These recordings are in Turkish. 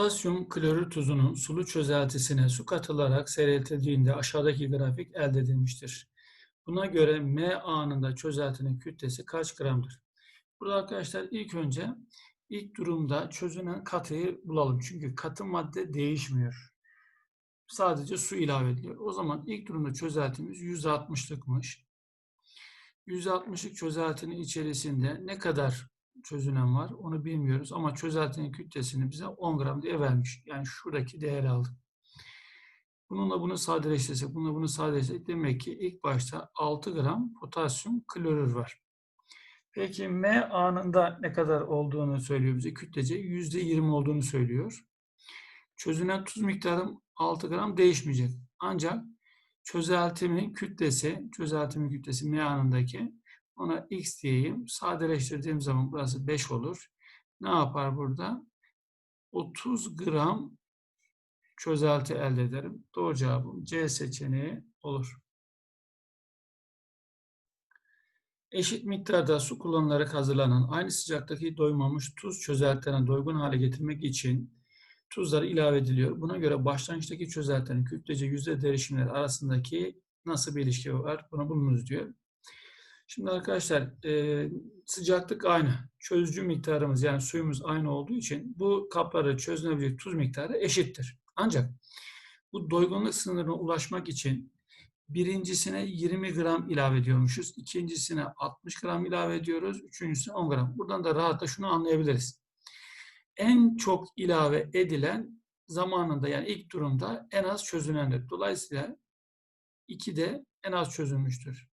Potasyum klorür tuzunun sulu çözeltisine su katılarak seyreltildiğinde aşağıdaki grafik elde edilmiştir. Buna göre M anında çözeltinin kütlesi kaç gramdır? Burada arkadaşlar ilk önce ilk durumda çözünen katıyı bulalım. Çünkü katı madde değişmiyor. Sadece su ilave ediliyor. O zaman ilk durumda çözeltimiz %60'lıkmış. %60'lık çözeltinin içerisinde ne kadar çözünen var onu bilmiyoruz ama çözeltinin kütlesini bize 10 gram diye vermiş. Yani şuradaki değeri aldık. Bununla bunu sadeleştirsek, bununla bunu sadeleştirsek demek ki ilk başta 6 gram potasyum klorür var. Peki M anında ne kadar olduğunu söylüyor bize. Kütlece %20 olduğunu söylüyor. Çözünen tuz miktarı 6 gram değişmeyecek. Ancak çözeltimin kütlesi, çözeltimin kütlesi M anındaki ona x diyeyim. Sadeleştirdiğim zaman burası 5 olur. Ne yapar burada? 30 gram çözelti elde ederim. Doğru cevabım C seçeneği olur. Eşit miktarda su kullanılarak hazırlanan aynı sıcaktaki doymamış tuz çözeltilerine doygun hale getirmek için tuzlar ilave ediliyor. Buna göre başlangıçtaki çözeltilerin kütlece yüzde derişimleri arasındaki nasıl bir ilişki var? Bunu bulunuz diyor. Şimdi arkadaşlar e, sıcaklık aynı. Çözücü miktarımız yani suyumuz aynı olduğu için bu kapları çözünebilecek tuz miktarı eşittir. Ancak bu doygunluk sınırına ulaşmak için birincisine 20 gram ilave ediyormuşuz. ikincisine 60 gram ilave ediyoruz. Üçüncüsüne 10 gram. Buradan da rahatla şunu anlayabiliriz. En çok ilave edilen zamanında yani ilk durumda en az çözünendir. Dolayısıyla 2 de en az çözülmüştür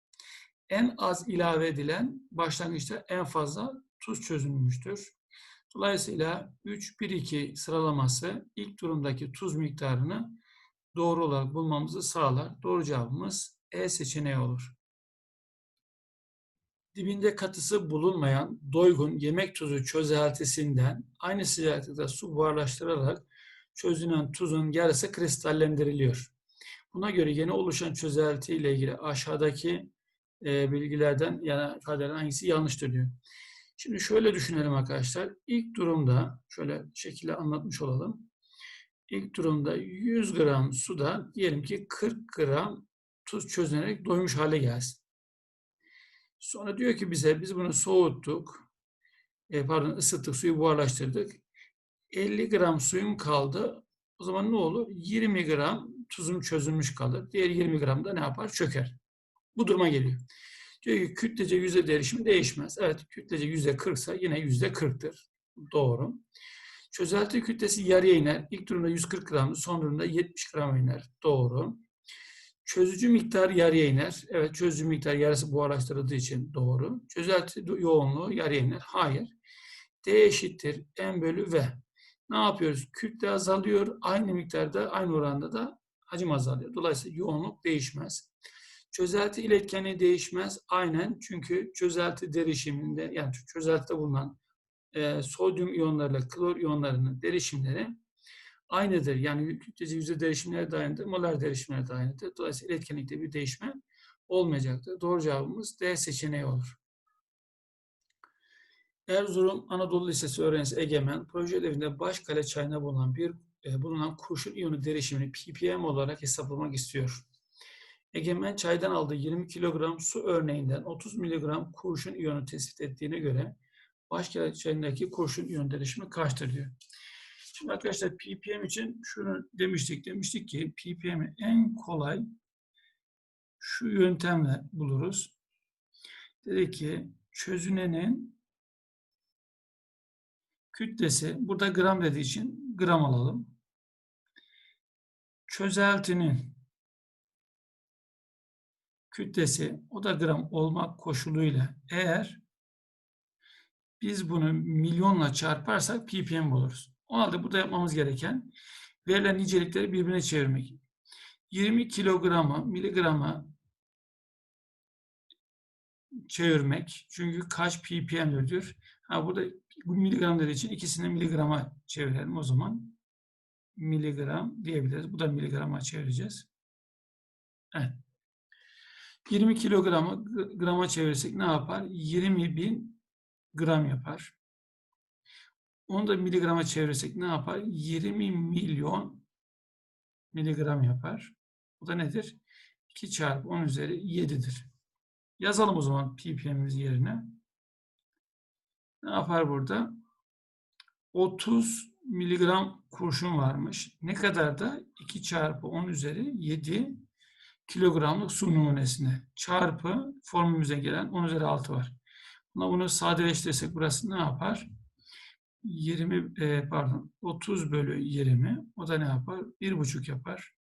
en az ilave edilen başlangıçta en fazla tuz çözülmüştür. Dolayısıyla 3-1-2 sıralaması ilk durumdaki tuz miktarını doğru olarak bulmamızı sağlar. Doğru cevabımız E seçeneği olur. Dibinde katısı bulunmayan doygun yemek tuzu çözeltisinden aynı sıcaklıkta su buharlaştırarak çözünen tuzun yarısı kristallendiriliyor. Buna göre yeni oluşan çözelti ile ilgili aşağıdaki e, bilgilerden yani ifadelerin hangisi yanlıştır diyor. Şimdi şöyle düşünelim arkadaşlar. İlk durumda şöyle şekilde anlatmış olalım. İlk durumda 100 gram suda diyelim ki 40 gram tuz çözünerek doymuş hale gelsin. Sonra diyor ki bize biz bunu soğuttuk. E, pardon ısıttık, suyu buharlaştırdık. 50 gram suyum kaldı. O zaman ne olur? 20 gram tuzum çözülmüş kalır. Diğer 20 gram da ne yapar? Çöker. Bu duruma geliyor. Diyor ki kütlece yüzde derişimi değişmez. Evet kütlece yüzde kırksa yine yüzde kırktır. Doğru. Çözelti kütlesi yarıya iner. İlk durumda 140 gramdı. Son durumda 70 gram iner. Doğru. Çözücü miktar yarıya iner. Evet çözücü miktar yarısı buharlaştırıldığı için doğru. Çözelti yoğunluğu yarıya iner. Hayır. D eşittir M bölü V. Ne yapıyoruz? Kütle azalıyor. Aynı miktarda, aynı oranda da hacim azalıyor. Dolayısıyla yoğunluk değişmez. Çözelti iletkeni değişmez. Aynen çünkü çözelti derişiminde yani çözeltide bulunan e, sodyum iyonlarıyla klor iyonlarının derişimleri aynıdır. Yani kütlece yüzde derişimleri de aynıdır. Molar derişimleri de aynıdır. Dolayısıyla iletkenlikte bir değişme olmayacaktır. Doğru cevabımız D seçeneği olur. Erzurum Anadolu Lisesi öğrencisi Egemen, proje ödevinde Başkale çayına bulunan bir e, bulunan kurşun iyonu derişimini ppm olarak hesaplamak istiyor. Egemen çaydan aldığı 20 kilogram su örneğinden 30 miligram kurşun iyonu tespit ettiğine göre başka çayındaki kurşun iyon derişimi kaçtır diyor. Şimdi arkadaşlar ppm için şunu demiştik. Demiştik ki ppm'i en kolay şu yöntemle buluruz. Dedi ki çözünenin kütlesi burada gram dediği için gram alalım. Çözeltinin kütlesi o gram olmak koşuluyla eğer biz bunu milyonla çarparsak ppm buluruz. O halde burada yapmamız gereken verilen nicelikleri birbirine çevirmek. 20 kilogramı miligrama çevirmek. Çünkü kaç ppm'dir. Ha burada bu miligram dediği için ikisini miligrama çevirelim o zaman. Miligram diyebiliriz. Bu da miligrama çevireceğiz. Evet. 20 kilogramı grama çevirirsek ne yapar? 20 bin gram yapar. Onu da miligrama çevirsek ne yapar? 20 milyon miligram yapar. Bu da nedir? 2 çarpı 10 üzeri 7'dir. Yazalım o zaman ppm'imiz yerine. Ne yapar burada? 30 miligram kurşun varmış. Ne kadar da 2 çarpı 10 üzeri 7 kilogramlık su numunesine çarpı formülümüze gelen 10 üzeri 6 var. Buna bunu sadeleştirirsek burası ne yapar? 20 e, pardon 30 bölü 20 o da ne yapar? 1,5 yapar.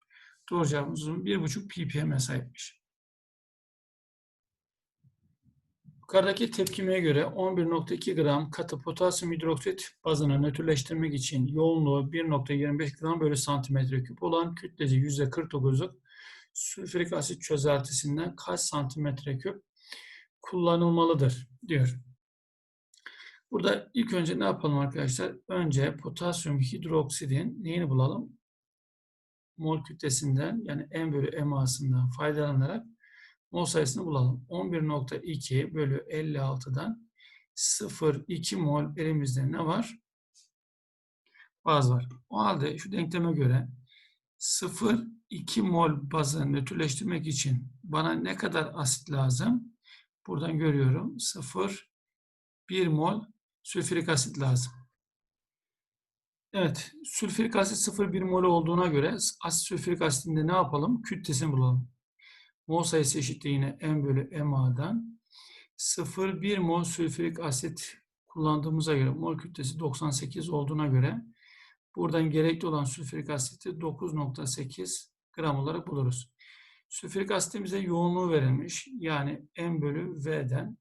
Doğru cevabımız 1,5 ppm'e sahipmiş. Yukarıdaki tepkimeye göre 11.2 gram katı potasyum hidroksit bazını nötrleştirmek için yoğunluğu 1.25 gram bölü santimetre küp olan kütleci %49'luk sülfürik asit çözeltisinden kaç santimetre küp kullanılmalıdır diyor. Burada ilk önce ne yapalım arkadaşlar? Önce potasyum hidroksidin neyini bulalım? Mol kütlesinden yani M bölü MA'sından faydalanarak mol sayısını bulalım. 11.2 bölü 56'dan 0,2 mol elimizde ne var? Baz var. O halde şu denkleme göre 0,2 mol bazı nötrleştirmek için bana ne kadar asit lazım? Buradan görüyorum. 0, 1 mol sülfürik asit lazım. Evet, sülfürik asit 0,1 mol olduğuna göre asit sülfürik asitinde ne yapalım? Kütlesini bulalım. Mol sayısı eşittir yine M bölü MA'dan. 0,1 mol sülfürik asit kullandığımıza göre mol kütlesi 98 olduğuna göre buradan gerekli olan sülfürik asiti 9.8 gram olarak buluruz. Sülfürik asitimize yoğunluğu verilmiş. Yani M bölü V'den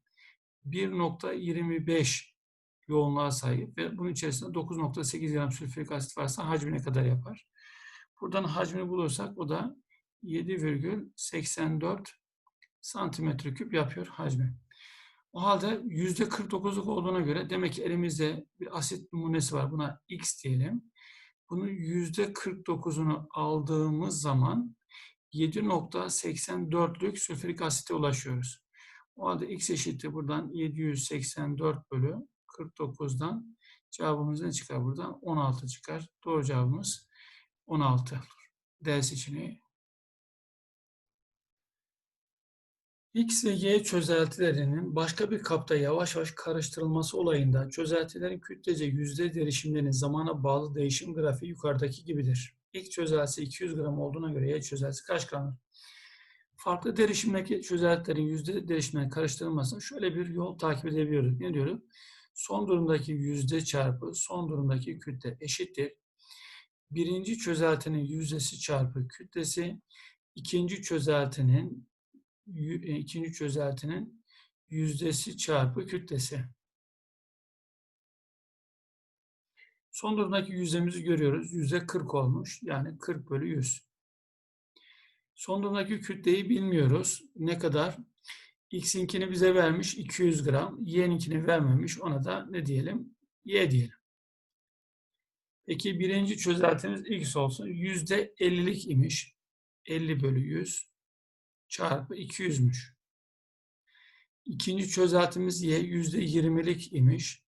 1.25 yoğunluğa sahip ve bunun içerisinde 9.8 gram sülfürik asit varsa hacmi ne kadar yapar? Buradan hacmini bulursak o da 7,84 santimetre küp yapıyor hacmi. O halde %49'luk olduğuna göre demek ki elimizde bir asit numunesi var. Buna X diyelim. Bunun %49'unu aldığımız zaman 7.84'lük sülfürik asite ulaşıyoruz. O halde X eşittir buradan 784 bölü 49'dan cevabımız ne çıkar buradan? 16 çıkar. Doğru cevabımız 16 D seçeneği. X ve Y çözeltilerinin başka bir kapta yavaş yavaş karıştırılması olayında çözeltilerin kütlece yüzde derişimlerinin zamana bağlı değişim grafiği yukarıdaki gibidir. X çözeltisi 200 gram olduğuna göre Y çözeltisi kaç gramdır? Farklı derişimdeki çözeltilerin yüzde derişimlerinin karıştırılmasını şöyle bir yol takip edebiliyoruz. Ne diyoruz? Son durumdaki yüzde çarpı son durumdaki kütle eşittir. Birinci çözeltinin yüzdesi çarpı kütlesi, ikinci çözeltinin ikinci çözeltinin yüzdesi çarpı kütlesi. Son durumdaki yüzdemizi görüyoruz. Yüzde 40 olmuş. Yani 40 bölü 100. Son durumdaki kütleyi bilmiyoruz. Ne kadar? X'inkini bize vermiş 200 gram. Y'ninkini vermemiş. Ona da ne diyelim? Y diyelim. Peki birinci çözeltimiz X olsun. Yüzde 50'lik imiş. 50 bölü 100 çarpı 200'müş. İkinci çözeltimiz Y yüzde 20'lik imiş.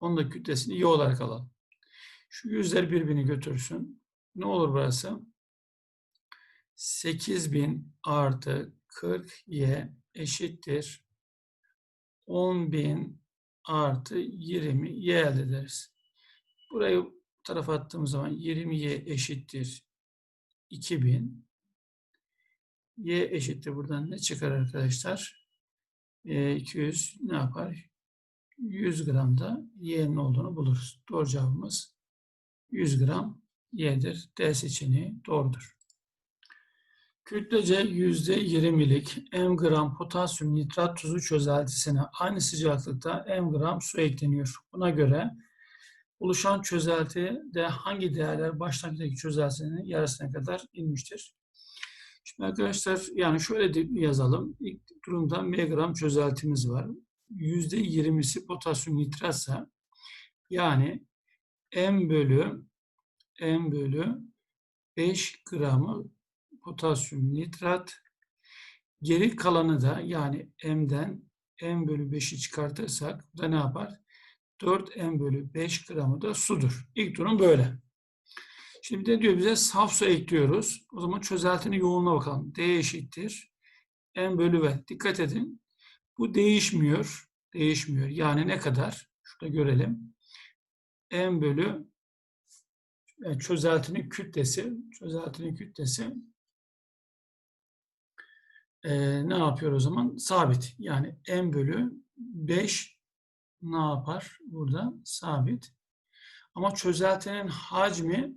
Onun da kütlesini Y olarak alalım. Şu yüzler birbirini götürsün. Ne olur burası? 8000 artı 40Y eşittir 10.000 artı 20Y elde ederiz. Burayı bu tarafa attığımız zaman 20Y eşittir 2000 y eşittir buradan ne çıkar arkadaşlar? E, 200 ne yapar? 100 gramda y'nin olduğunu buluruz. Doğru cevabımız 100 gram y'dir. D seçeneği doğrudur. Kütlece %20'lik m gram potasyum nitrat tuzu çözeltisine aynı sıcaklıkta m gram su ekleniyor. Buna göre oluşan çözeltide hangi değerler başlangıçtaki çözeltinin yarısına kadar inmiştir? Şimdi arkadaşlar yani şöyle de yazalım. İlk durumda megram çözeltimiz var. Yüzde yirmisi potasyum nitratsa yani M bölü M bölü 5 gramı potasyum nitrat. Geri kalanı da yani M'den M bölü 5'i çıkartırsak da ne yapar? 4 m bölü 5 gramı da sudur. İlk durum böyle. Şimdi de diyor bize saf su ekliyoruz. O zaman çözeltinin yoğunluğuna bakalım. D eşittir. M bölü V. Dikkat edin. Bu değişmiyor. Değişmiyor. Yani ne kadar? Şurada görelim. M bölü yani çözeltinin kütlesi. Çözeltinin kütlesi ee, ne yapıyor o zaman? Sabit. Yani M bölü 5 ne yapar? Burada sabit. Ama çözeltinin hacmi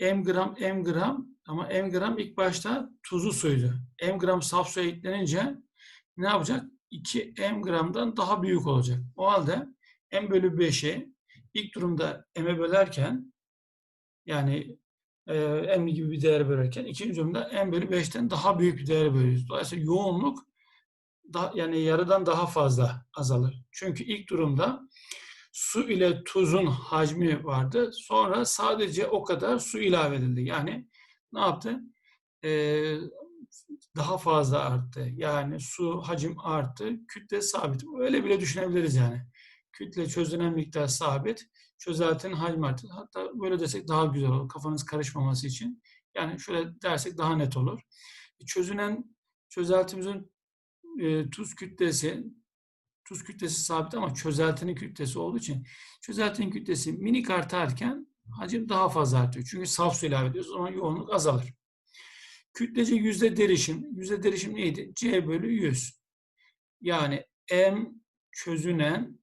m gram m gram ama m gram ilk başta tuzlu suydu. m gram saf su eklenince ne yapacak? 2 m gramdan daha büyük olacak. O halde m bölü 5'i ilk durumda m'e bölerken yani e, m gibi bir değer bölerken ikinci durumda m bölü 5'ten daha büyük bir değer bölüyoruz. Dolayısıyla yoğunluk da, yani yarıdan daha fazla azalır. Çünkü ilk durumda su ile tuzun hacmi vardı. Sonra sadece o kadar su ilave edildi. Yani ne yaptı? Ee, daha fazla arttı. Yani su hacim arttı, kütle sabit. Öyle bile düşünebiliriz yani. Kütle çözünen miktar sabit, çözeltinin hacmi arttı. Hatta böyle desek daha güzel olur. Kafanız karışmaması için. Yani şöyle dersek daha net olur. Çözünen çözeltimizin e, tuz kütlesi tuz kütlesi sabit ama çözeltinin kütlesi olduğu için çözeltinin kütlesi minik artarken hacim daha fazla artıyor. Çünkü saf su ilave ediyoruz. O zaman yoğunluk azalır. Kütlece yüzde derişim. Yüzde derişim neydi? C bölü 100. Yani M çözünen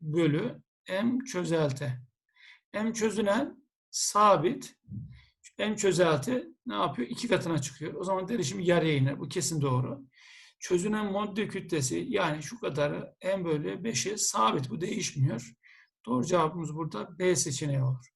bölü M çözelti. M çözünen sabit. M çözelti ne yapıyor? İki katına çıkıyor. O zaman derişim yarıya iner. Bu kesin doğru çözünen molekül kütlesi yani şu kadarı n bölü 5'e sabit. Bu değişmiyor. Doğru cevabımız burada B seçeneği olur.